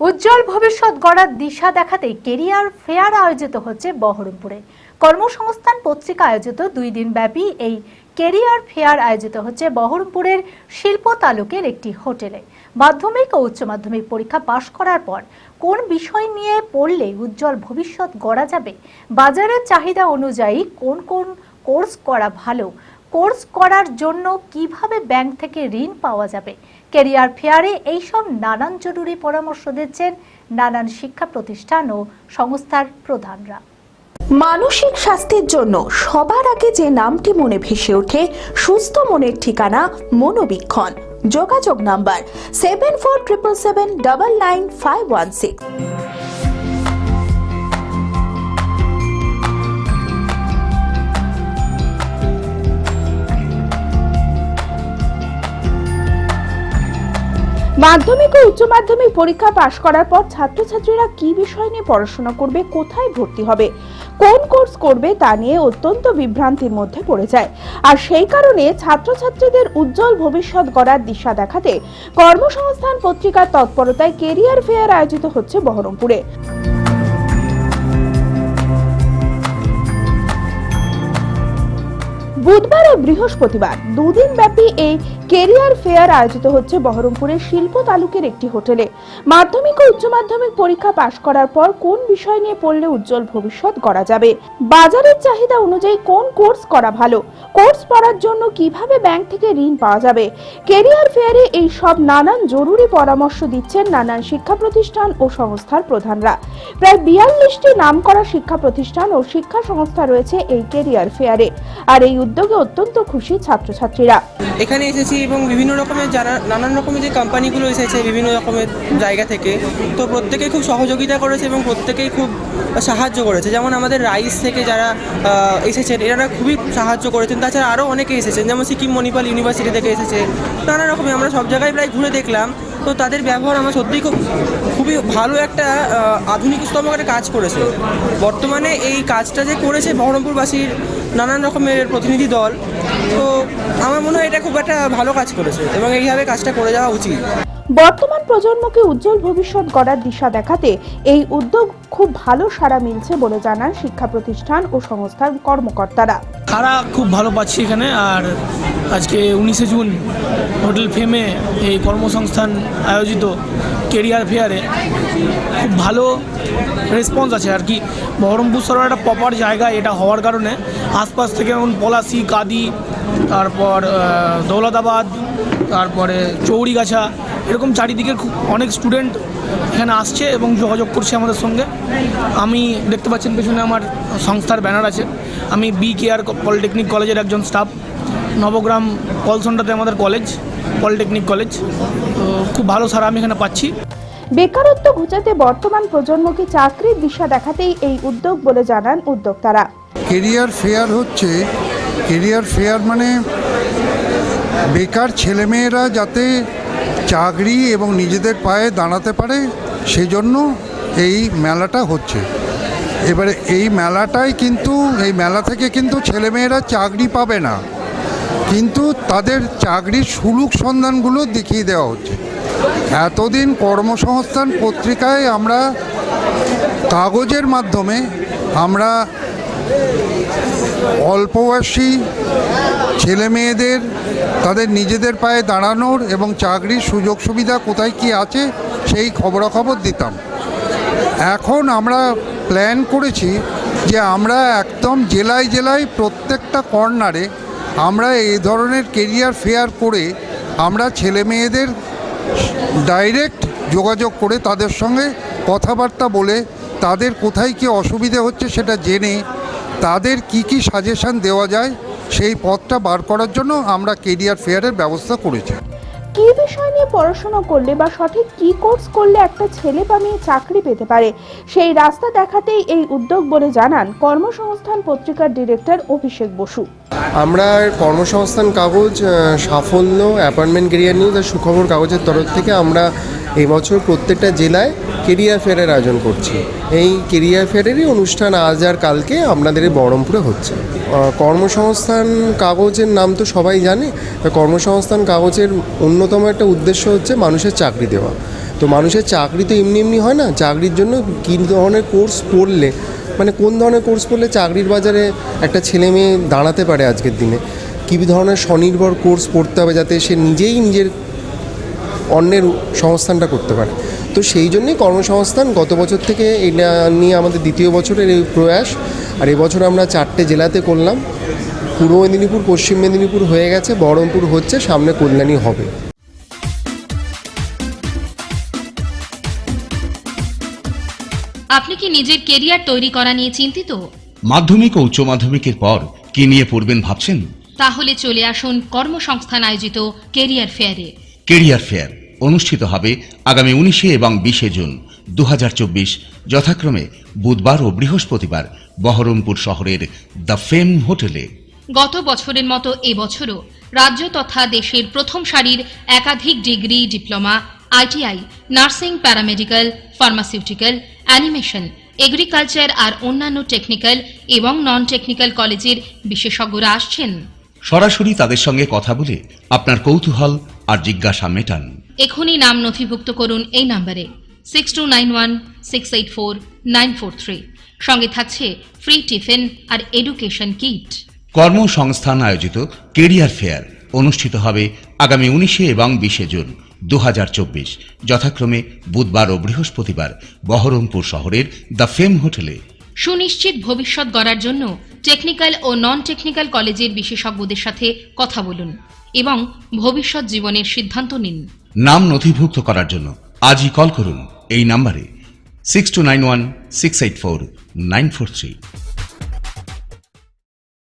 উজ্জ্বল ভবিষ্যৎ গড়ার দিশা দেখাতে কেরিয়ার ফেয়ার আয়োজিত হচ্ছে বহরমপুরে। কর্মসংস্থান পত্রিকা আয়োজিত দুই দিন ব্যাপী এই কেরিয়ার ফেয়ার আয়োজিত হচ্ছে বহরমপুরের শিল্প তালুকের একটি হোটেলে। মাধ্যমিক ও উচ্চ মাধ্যমিক পরীক্ষা পাশ করার পর কোন বিষয় নিয়ে পড়লে উজ্জ্বল ভবিষ্যৎ গড়া যাবে? বাজারের চাহিদা অনুযায়ী কোন কোন কোর্স করা ভালো? কোর্স করার জন্য কীভাবে ব্যাংক থেকে ঋণ পাওয়া যাবে? কেরিয়ার ফেয়ারে এইসব নানান জরুরি পরামর্শ দিচ্ছেন নানান শিক্ষা প্রতিষ্ঠান ও সংস্থার প্রধানরা। মানসিক স্বাস্থ্যের জন্য সবার আগে যে নামটি মনে ভেসে ওঠে, সুস্থ মনের ঠিকানা মনোবীক্ষণ। যোগাযোগ number seven four triple seven double nine five one six মাধ্যমিক ও উচ্চ মাধ্যমিক পরীক্ষা পাশ করার পর ছাত্রছাত্রীরা কি বিষয় নিয়ে পড়াশোনা করবে, কোথায় ভর্তি হবে, কোন কোর্স করবে তা নিয়ে অত্যন্ত বিভ্রান্তির মধ্যে পড়ে যায়। আর সেই কারণে ছাত্রছাত্রীদের উজ্জ্বল ভবিষ্যৎ গড়ার দিশা দেখাতে কর্মসংস্থান পত্রিকার তৎপরতায় কেরিয়ার ফেয়ার আয়োজিত হচ্ছে বহরমপুরে। বুধবার ও বৃহস্পতিবার দুদিন ব্যাপী এই কেরিয়ার ফেয়ার আয়োজিত হচ্ছে বহরমপুরের শিল্প তালুকের একটি হোটেলে। মাধ্যমিক ও উচ্চ মাধ্যমিক পরীক্ষা পাশ করার পর কোন বিষয় নিয়ে পড়লে উজ্জ্বল ভবিষ্যৎ গড়া যাবে? বাজারের চাহিদা অনুযায়ী কোন কোর্স করা ভালো? কোর্স পড়ার জন্য কীভাবে ব্যাংক থেকে ঋণ পাওয়া যাবে? কেরিয়ার ফেয়ারে এই সব নানান জরুরি পরামর্শ দিচ্ছেন নানান শিক্ষা প্রতিষ্ঠান ও সংস্থার প্রধানরা। প্রায় বিয়াল্লিশটি নাম করা শিক্ষা প্রতিষ্ঠান ও শিক্ষা সংস্থা রয়েছে এই কেরিয়ার ফেয়ারে। আর এই উদ্যোগে অত্যন্ত খুশি ছাত্রছাত্রীরা। এখানে এসেছি এবং বিভিন্ন রকমের যারা নানান রকমের যে কোম্পানিগুলো এসেছে বিভিন্ন রকমের জায়গা থেকে তো প্রত্যেকেই খুব সহযোগিতা করেছে এবং প্রত্যেকেই খুব সাহায্য করেছে। যেমন আমাদের রাইস থেকে যারা এসেছেন এনারা খুবই সাহায্য করেছেন। তাছাড়া আরও অনেকে এসেছেন যেমন সিকিম মণিপাল ইউনিভার্সিটি থেকে এসেছে। নানা রকমের আমরা সব জায়গায় প্রায় ঘুরে দেখলাম। তো তাদের ব্যবহার আমার সত্যিই খুব খুবই ভালো একটা আহ, আধুনিক স্তম্ভকারে কাজ করেছে। বর্তমানে এই কাজটা যে করেছে বহরমপুরবাসীর নানান রকমের প্রতিনিধি দল তো আমার মনে হয় এটা খুব একটা ভালো কাজ করেছে এবং এইভাবে কাজটা করে যাওয়া উচিত। বর্তমান প্রজন্মকে উজ্জ্বল ভবিষ্যৎ গড়ার দিশা দেখাতে এই উদ্যোগ খুব ভালো সাড়া মিলছে বলে জানান শিক্ষা প্রতিষ্ঠান ও সংস্থার কর্মকর্তারা। সারা খুব ভালো পাচ্ছি এখানে আর আজকে উনিশে জুন হোটেল ফেমে এই কর্মসংস্থান আয়োজিত কেরিয়ার ফেয়ারে খুব ভালো রেসপন্স আছে আর কি। বহরমপুর শহরের একটা প্রপার জায়গা এটা হওয়ার কারণে আশপাশ থেকে যেমন পলাশি, কাদি, তারপর দৌলতাবাদ, তারপরে চৌড়িগাছা এরকম চারিদিকে খুব অনেক স্টুডেন্ট এখানে আসছে এবং যোগাযোগ করছে আমাদের সঙ্গে। আমি দেখতে পাচ্ছেন পেছনে আমার সংস্থার ব্যানার আছে। আমি বি কেয়ার পলিটেকনিক কলেজের একজন স্টাফ নবগ্রাম কলসন্ডাতে আমাদের কলেজ পলিটেকনিক কলেজ তো খুব ভালো সারা আমি এখানে পাচ্ছি। বেকারত্ব ঘুচাতে বর্তমান প্রজন্মকে চাকরির দিশা দেখাতেই এই উদ্যোগ বলে জানান উদ্যোক্তারা। কেরিয়ার ফেয়ার হচ্ছে। কেরিয়ার ফেয়ার মানে বেকার ছেলেমেয়েরা যাতে চাকরি এবং নিজেদের পায়ে দাঁড়াতে পারে, সেজন্য এই মেলাটা হচ্ছে। এবারে এই মেলাটাই কিন্তু, এই মেলা থেকে কিন্তু ছেলেমেয়েরা চাকরি পাবে না। কিন্তু তাদের চাকরির সুলুক সন্ধানগুলো দেখিয়ে দেওয়া হচ্ছে। এতদিন কর্মসংস্থান পত্রিকায় আমরা কাগজের মাধ্যমে আমরা অল্প বয়সী ছেলে মেয়েদের, তাদের নিজেদের পায়ে দাঁড়ানোর এবং চাকরির সুযোগ সুবিধা কোথায় কি আছে, সেই খবরাখবর দিতাম। এখন আমরা প্ল্যান করেছি যে আমরা একদম জেলায় জেলায় প্রত্যেকটা কর্নারে আমরা এই ধরনের কেরিয়ার ফেয়ার করে আমরা ছেলে মেয়েদের ডাইরেক্ট যোগাযোগ করে তাদের সঙ্গে কথাবার্তা বলে তাদের কোথায় কি অসুবিধে হচ্ছে সেটা জেনে তাদের কি কি সাজেশন দেওয়া যায় সেই পথটা বার করার জন্য আমরা কেরিয়ার ফেয়ারের ব্যবস্থা করেছি। কি বিষয় নিয়ে পড়াশোনা করলে বা সঠিক কি কোর্স করলে একটা ছেলে বা মেয়ে চাকরি পেতে পারে সেই রাস্তা দেখাতেই এই উদ্যোগ বলে জানান কর্মসংস্থান পত্রিকার ডিরেক্টর অভিষেক বসু। আমরা কর্মসংস্থান কাগজ সাফল্য অ্যাপয়েন্টমেন্ট কেরিয়ার নিউজ আর সুখবর কাগজের তরফ থেকে আমরা এবছর প্রত্যেকটা জেলায় কেরিয়ার ফেয়ারের আয়োজন করছি। এই কেরিয়ার ফেয়ারেরই অনুষ্ঠান আজ আর কালকে আপনাদের বহরমপুরে হচ্ছে। কর্মসংস্থান কাগজের নাম তো সবাই জানে। কর্মসংস্থান কাগজের অন্যতম একটা উদ্দেশ্য হচ্ছে মানুষের চাকরি দেওয়া। তো মানুষের চাকরি তো এমনি এমনি হয় না। চাকরির জন্য কী ধরনের কোর্স পড়লে মানে কোন ধরনের কোর্স পড়লে চাকরির বাজারে একটা ছেলে মেয়ে দাঁড়াতে পারে আজকের দিনে? কী ধরনের স্বনির্ভর কোর্স পড়তে হবে যাতে সে নিজেই নিজের অন্যের সংস্থানটা করতে পারে? তো সেই জন্যই কর্মসংস্থান গত বছর থেকে এটা নিয়ে আমাদের দ্বিতীয় বছরের এই প্রয়াস। আর এবছর আমরা চারটে জেলাতে করলাম। পূর্ব মেদিনীপুর পশ্চিম মেদিনীপুর হয়ে গেছে বহরমপুর হচ্ছে সামনে কল্যাণী হবে। আপনি কি নিজের কেরিয়ার তৈরি করা নিয়ে চিন্তিত? মাধ্যমিক ও উচ্চ মাধ্যমিকের পর কি নিয়ে পড়বেন ভাবছেন? তাহলে চলে আসুন কর্মসংস্থান আয়োজিত কেরিয়ার ফেয়ারে। Career fair. অনুষ্ঠিত হবে আগামী উনিশে এবং বিশে জুন দু হাজার চব্বিশ যথাক্রমে বুধবার ও বৃহস্পতিবার বহরমপুর শহরের দ্য ফেম হোটেলে। গত বছরের মতো এবছরও রাজ্য তথা দেশের প্রথম সারির একাধিক degree diploma ITI nursing paramedical pharmaceutical animation agriculture আর অন্যান্য টেকনিক্যাল এবং নন টেকনিক্যাল কলেজের বিশেষজ্ঞরা আসছেন। সরাসরি তাদের সঙ্গে কথা বলে আপনার কৌতূহল আর জিজ্ঞাসা মেটান। এখনই নাম নথিভুক্ত করুন এই নাম্বারে six two nine one six eight four nine four three সঙ্গে থাকছে ফ্রি টিফিন আর এডুকেশন কিট কর্মসংস্থান আয়োজিত কেরিয়ার ফেয়ার। অনুষ্ঠিত হবে আগামী উনিশে এবং বিশে জুন দু হাজার চব্বিশ। যথাক্রমে বুধবার ও বৃহস্পতিবার বহরমপুর শহরের দ্য ফেম হোটেলে। সুনিশ্চিত ভবিষ্যৎ গড়ার জন্য টেকনিক্যাল ও নন টেকনিক্যাল কলেজের বিশেষজ্ঞদের সাথে কথা বলুন এবং ভবিষ্যৎ জীবনের সিদ্ধান্ত নিন। নাম নথিভুক্ত করার জন্য আজই কল করুন। এই নাম্বারে six two nine one six eight four nine four three